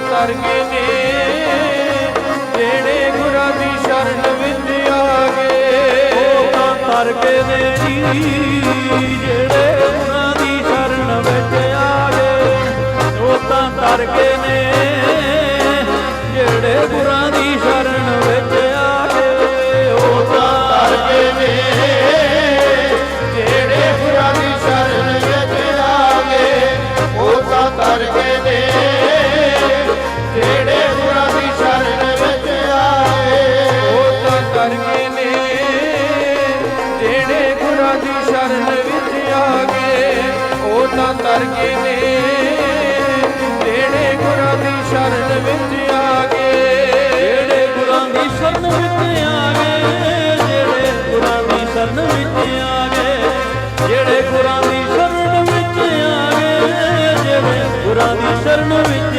ਤਰ ਕੇ ਨੇ, ਜਿਹੜੇ ਗੁਰਾਂ ਦੀ ਸ਼ਰਨ ਵਿੱਚ ਆ ਗਏ। ਉਹਨਾਂ ਤਰ ਕੇ ਨੇ ਜਿਹੜੇ ਗੁਰਾਂ ਦੀ ਸ਼ਰਨ ਵਿੱਚ ਆ ਗਏ। ਉਹ ਤਾਂ ਤਰ ਕੇ ਨੇ ਦੀ ਸ਼ਰਨ ਵਿੱਚ ਆ ਗਏ ਉਹ ਤਾਂ ਤਰ ਗਏ ਨੇ ਜਿਹੜੇ ਗੁਰਾਂ ਦੀ ਸ਼ਰਨ ਵਿੱਚ ਆ ਗਏ ਜਿਹੜੇ ਗੁਰਾਂ ਦੀ ਸ਼ਰਨ ਵਿੱਚ ਆ ਗਏ ਜਿਹੜੇ ਗੁਰਾਂ ਦੀ ਸ਼ਰਨ ਵਿੱਚ ਆ ਗਏ ਜਿਹੜੇ ਗੁਰਾਂ ਦੀ ਸ਼ਰਨ ਵਿੱਚ ਆ ਗਏ ਜਿਹੜੇ ਗੁਰਾਂ ਦੀ ਸ਼ਰਨ ਵਿੱਚ